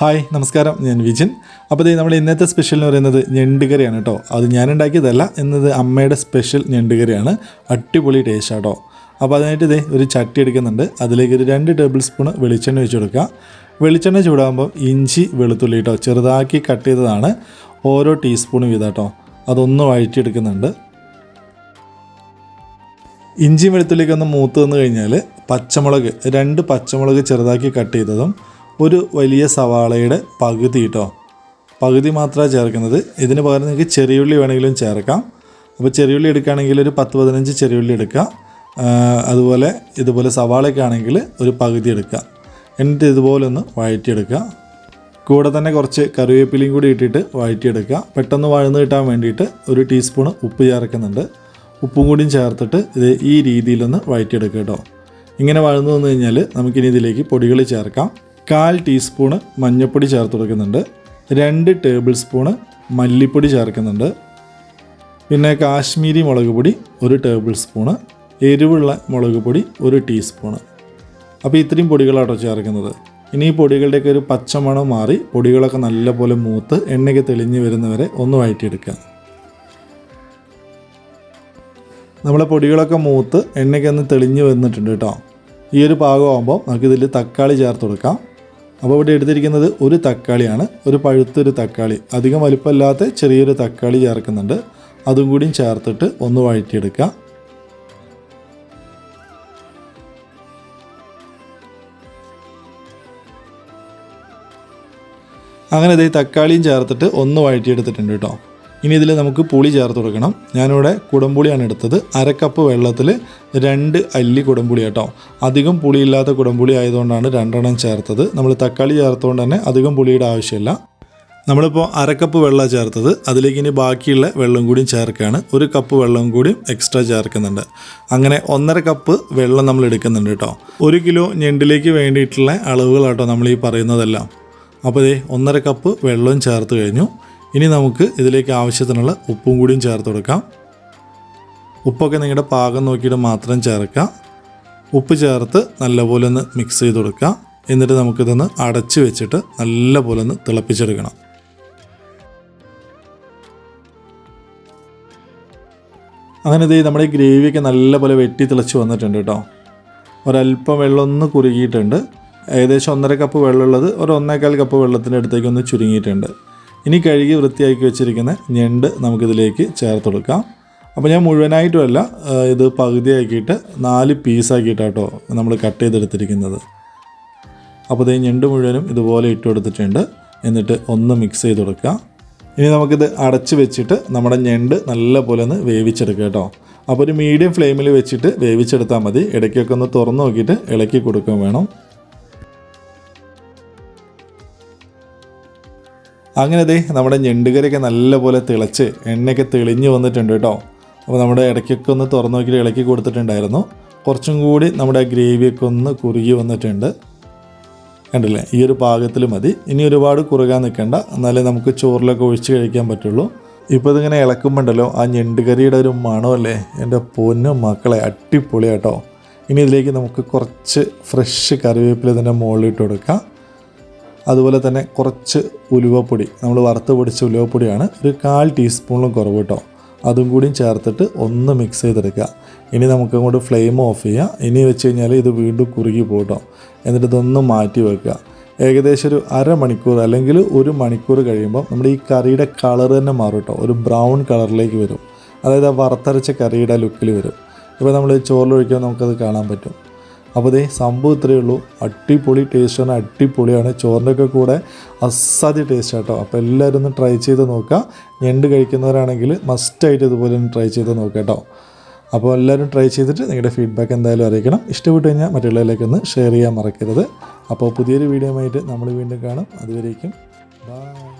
Hi നമസ്കാരം. ഞാൻ വിജിൻ. അപ്പോൾ ഇത് നമ്മൾ ഇന്നത്തെ സ്പെഷ്യൽ എന്ന് പറയുന്നത് ഞണ്ടുകറിയാണ് കേട്ടോ. അത് ഞാൻ ഉണ്ടാക്കിയതല്ല എന്നത് അമ്മയുടെ സ്പെഷ്യൽ ഞണ്ടുകറിയാണ്. അടിപൊളി ടേസ്റ്റ് കേട്ടോ. അപ്പോൾ അതിനായിട്ട് ഇതേ ഒരു ചട്ടി എടുക്കുന്നുണ്ട്. അതിലേക്ക് ഒരു രണ്ട് ടേബിൾ സ്പൂൺ വെളിച്ചെണ്ണ വെച്ച് കൊടുക്കുക. വെളിച്ചെണ്ണ ചൂടാകുമ്പോൾ ഇഞ്ചി വെളുത്തുള്ളി കേട്ടോ ചെറുതാക്കി കട്ട് ചെയ്തതാണ്. ഓരോ ടീസ്പൂൺ വീതം കേട്ടോ അതൊന്ന് വഴറ്റിയെടുക്കുന്നുണ്ട്. ഇഞ്ചിയും വെളുത്തുള്ളിയൊക്കെ ഒന്ന് മൂത്ത് വന്നു കഴിഞ്ഞാൽ പച്ചമുളക് രണ്ട് പച്ചമുളക് ചെറുതാക്കി കട്ട് ചെയ്തതും ഒരു വലിയ സവാളയുടെ പകുതി കേട്ടോ പകുതി മാത്രമാണ് ചേർക്കുന്നത്. ഇതിന് പകരം നിങ്ങൾക്ക് ചെറിയുള്ളി വേണമെങ്കിലും ചേർക്കാം. അപ്പോൾ ചെറിയുള്ളി എടുക്കുകയാണെങ്കിൽ ഒരു പത്ത് പതിനഞ്ച് ചെറിയുള്ളി എടുക്കുക അതുപോലെ ഇതുപോലെ സവാളയൊക്കെ ആണെങ്കിൽ ഒരു പകുതി എടുക്കുക എന്നിട്ട് ഇതുപോലെ ഒന്ന് വഴറ്റിയെടുക്കുക. കൂടെ തന്നെ കുറച്ച് കറിവേപ്പിലയും കൂടി ഇട്ടിട്ട് വഴറ്റിയെടുക്കുക. പെട്ടെന്ന് വഴന്ന് കിട്ടാൻ വേണ്ടിയിട്ട് ഒരു ടീസ്പൂൺ ഉപ്പ് ചേർക്കുന്നുണ്ട്. ഉപ്പും കൂടിയും ചേർത്തിട്ട് ഇത് ഈ രീതിയിലൊന്ന് വഴറ്റിയെടുക്കുക കേട്ടോ ഇങ്ങനെ വഴന്നു വന്നു കഴിഞ്ഞാൽ നമുക്കിനി ഇതിലേക്ക് പൊടികൾ ചേർക്കാം. കാൽ ടീസ്പൂണ് മഞ്ഞൾപ്പൊടി ചേർത്ത് കൊടുക്കുന്നുണ്ട്. രണ്ട് ടേബിൾ സ്പൂണ് മല്ലിപ്പൊടി ചേർക്കുന്നുണ്ട്. പിന്നെ കാശ്മീരി മുളക് പൊടി ഒരു ടേബിൾ സ്പൂണ് എരിവുള്ള മുളക് പൊടി ഒരു ടീസ്പൂണ്. അപ്പോൾ ഇത്രയും പൊടികളാട്ടോ ചേർക്കുന്നത്. ഇനി ഈ പൊടികളുടെയൊക്കെ ഒരു പച്ചമണം മാറി പൊടികളൊക്കെ നല്ലപോലെ മൂത്ത് എണ്ണയ്ക്ക് തെളിഞ്ഞ് വരുന്നവരെ ഒന്ന് വഴറ്റിയെടുക്കുക നമ്മളെ പൊടികളൊക്കെ മൂത്ത് എണ്ണയ്ക്ക് ഒന്ന് തെളിഞ്ഞ് വന്നിട്ടുണ്ട് കേട്ടോ. ഈ ഒരു പാകമാകുമ്പോൾ നമുക്കിതിൽ തക്കാളി ചേർത്ത് കൊടുക്കാം. അപ്പോൾ ഇവിടെ എടുത്തിരിക്കുന്നത് ഒരു തക്കാളിയാണ്. ഒരു പഴുത്തൊരു തക്കാളി. അധികം വലുപ്പമില്ലാത്ത ചെറിയൊരു തക്കാളി ചേർക്കുന്നുണ്ട്. അതും കൂടിയും ചേർത്തിട്ട് ഒന്ന് വഴറ്റിയെടുക്കുക അങ്ങനെ ഇതേ തക്കാളിയും ചേർത്തിട്ട് ഒന്ന് വഴറ്റിയെടുത്തിട്ടുണ്ട് കേട്ടോ. ഇനി ഇതിൽ നമുക്ക് പുളി ചേർത്ത് കൊടുക്കണം. ഞാനിവിടെ കുടംപുളിയാണ് എടുത്തത്. അര കപ്പ് വെള്ളത്തിൽ രണ്ട് അല്ലി കുടംപുളി കേട്ടോ. അധികം പുളിയില്ലാത്ത കുടംപുളി ആയതുകൊണ്ടാണ് രണ്ടെണ്ണം ചേർത്തത്. നമ്മൾ തക്കാളി ചേർത്തുകൊണ്ട് തന്നെ അധികം പുളിയുടെ ആവശ്യമില്ല. നമ്മളിപ്പോൾ അരക്കപ്പ് വെള്ളം ചേർത്തത്. അതിലേക്ക് ഇനി ബാക്കിയുള്ള വെള്ളം കൂടിയും ചേർക്കുകയാണ് ഒരു കപ്പ് വെള്ളം കൂടിയും എക്സ്ട്രാ ചേർക്കുന്നുണ്ട്. അങ്ങനെ ഒന്നര കപ്പ് വെള്ളം നമ്മൾ എടുക്കുന്നുണ്ട് കേട്ടോ. ഒരു കിലോ ഞണ്ടിലേക്ക് വേണ്ടിയിട്ടുള്ള അളവുകളാട്ടോ നമ്മൾ ഈ പറയുന്നതെല്ലാം. അപ്പോൾ ഇതേ ഒന്നര കപ്പ് വെള്ളവും ചേർത്ത് കഴിഞ്ഞു. ഇനി നമുക്ക് ഇതിലേക്ക് ആവശ്യത്തിനുള്ള ഉപ്പും കൂടിയും ചേർത്ത് കൊടുക്കാം. ഉപ്പൊക്കെ നിങ്ങളുടെ പാകം നോക്കിയിട്ട് മാത്രം ചേർക്കാം. ഉപ്പ് ചേർത്ത് നല്ലപോലെ ഒന്ന് മിക്സ് ചെയ്ത് കൊടുക്കുക എന്നിട്ട് നമുക്കിതൊന്ന് അടച്ച് വെച്ചിട്ട് നല്ലപോലെ ഒന്ന് തിളപ്പിച്ചെടുക്കണം. അങ്ങനെ ഇത് നമ്മുടെ ഗ്രേവിയൊക്കെ നല്ലപോലെ വെട്ടി തിളച്ച് വന്നിട്ടുണ്ട് കേട്ടോ. ഒരല്പം വെള്ളം ഒന്ന് കുറുകിയിട്ടുണ്ട്. ഏകദേശം ഒന്നര കപ്പ് വെള്ളമുള്ളത് ഒരു ഒന്നേകാൽ കപ്പ് വെള്ളത്തിന്റെ അടുത്തേക്ക് ഒന്ന് ചുരുങ്ങിയിട്ടുണ്ട്. ഇനി കഴുകി വൃത്തിയാക്കി വെച്ചിരിക്കുന്ന ഞണ്ട് നമുക്കിതിലേക്ക് ചേർത്ത് കൊടുക്കാം. അപ്പോൾ ഞാൻ മുഴുവനായിട്ടുമല്ല ഇത് പകുതിയാക്കിയിട്ട് നാല് പീസാക്കിയിട്ടാട്ടോ നമ്മൾ കട്ട് ചെയ്തെടുത്തിരിക്കുന്നത്. അപ്പോൾ ഇത് ഞണ്ട് മുഴുവനും ഇതുപോലെ ഇട്ട് കൊടുത്തിട്ടുണ്ട്. എന്നിട്ട് ഒന്ന് മിക്സ് ചെയ്ത് കൊടുക്കുക. ഇനി നമുക്കിത് അടച്ച് വെച്ചിട്ട് നമ്മുടെ ഞണ്ട് നല്ല പോലെ ഒന്ന് വേവിച്ചെടുക്കുക കേട്ടോ. അപ്പോൾ ഒരു മീഡിയം ഫ്ലെയിമിൽ വെച്ചിട്ട് വേവിച്ചെടുത്താൽ മതി. ഇടയ്ക്കൊക്കെ ഒന്ന് തുറന്ന് നോക്കിയിട്ട് ഇളക്കി കൊടുക്കുകയും വേണം. അങ്ങനെ ദേ നമ്മുടെ ഞെണ്ടുകരയൊക്കെ നല്ലപോലെ തിളച്ച് എണ്ണയൊക്കെ തെളിഞ്ഞു വന്നിട്ടുണ്ട് കേട്ടോ. അപ്പോൾ നമ്മുടെ ഇടയ്ക്കൊക്കെ ഒന്ന് തുറന്നു നോക്കിയിട്ട് ഇളക്കി കൊടുത്തിട്ടുണ്ടായിരുന്നു. കുറച്ചും കൂടി നമ്മുടെ ഗ്രേവിയൊക്കെ ഒന്ന് കുറുകി വന്നിട്ടുണ്ട്. കണ്ടില്ലേ? ഈ ഒരു പാകത്തിൽ മതി. ഇനി ഒരുപാട് കുറുകാൻ നിൽക്കേണ്ട. എന്നാലേ നമുക്ക് ചോറിലൊക്കെ ഒഴിച്ച് കഴിക്കാൻ പറ്റുള്ളൂ. ഇപ്പോൾ ഇതിങ്ങനെ ഇളക്കുമ്പോണ്ടല്ലോ ആ ഞെണ്ടുകറിയുടെ ഒരു മണമല്ലേ? എന്റെ പൊന്നും മക്കളെ അടിപൊളിയാട്ടോ. ഇനി ഇതിലേക്ക് നമുക്ക് കുറച്ച് ഫ്രഷ് കറിവേപ്പില ഇതിന്റെ മുകളിലിട്ട് കൊടുക്കാം. അതുപോലെ തന്നെ കുറച്ച് ഉലുവപ്പൊടി. നമ്മൾ വറുത്ത് പൊടിച്ച ഉലുവപ്പൊടിയാണ് ഒരു കാൽ ടീസ്പൂണിലും കുറവ് കേട്ടോ. അതും കൂടി ചേർത്തിട്ട് ഒന്ന് മിക്സ് ചെയ്തെടുക്കുക. ഇനി നമുക്ക് അങ്ങോട്ട് ഫ്ലെയിം ഓഫ് ചെയ്യാം. ഇനി വെച്ച് കഴിഞ്ഞാൽ ഇത് വീണ്ടും കുറുകി പോകട്ടോ എന്നിട്ട് ഇതൊന്ന് മാറ്റി വെക്കുക. ഏകദേശം ഒരു അരമണിക്കൂർ അല്ലെങ്കിൽ ഒരു മണിക്കൂർ കഴിയുമ്പോൾ നമ്മുടെ ഈ കറിയുടെ കളർ തന്നെ മാറും കേട്ടോ. ഒരു ബ്രൗൺ കളറിലേക്ക് വരും. അതായത് ആ വറുത്തരച്ച കറിയുടെ ലുക്കിൽ വരും. ഇപ്പോൾ നമ്മൾ ചോറിലൊഴിക്കാൻ നമുക്കത് കാണാൻ പറ്റും. അപ്പോൾ ഇതേ സംഭവം ഇത്രയേ ഉള്ളൂ. അടിപൊളി ടേസ്റ്റാണ് അടിപൊളിയാണ്. ചോറിന്റെയൊക്കെ കൂടെ അസാധ്യ ടേസ്റ്റ് കേട്ടോ അപ്പോൾ എല്ലാവരും ഒന്ന് ട്രൈ ചെയ്ത് നോക്കുക. ഞണ്ട് കഴിക്കുന്നവരാണെങ്കിൽ മസ്റ്റായിട്ട് ഇതുപോലെ ഒന്ന് ട്രൈ ചെയ്ത് നോക്കുക കേട്ടോ. അപ്പോൾ എല്ലാവരും ട്രൈ ചെയ്തിട്ട് നിങ്ങളുടെ ഫീഡ്ബാക്ക് എന്തായാലും അറിയിക്കണം. ഇഷ്ടപ്പെട്ട് കഴിഞ്ഞാൽ മറ്റുള്ളവരിലേക്ക് ഒന്ന് ഷെയർ ചെയ്യാൻ മറക്കരുത്. അപ്പോൾ പുതിയൊരു വീഡിയോ ആയിട്ട് നമ്മൾ വീണ്ടും കാണും. അതുവരേക്കും ബൈ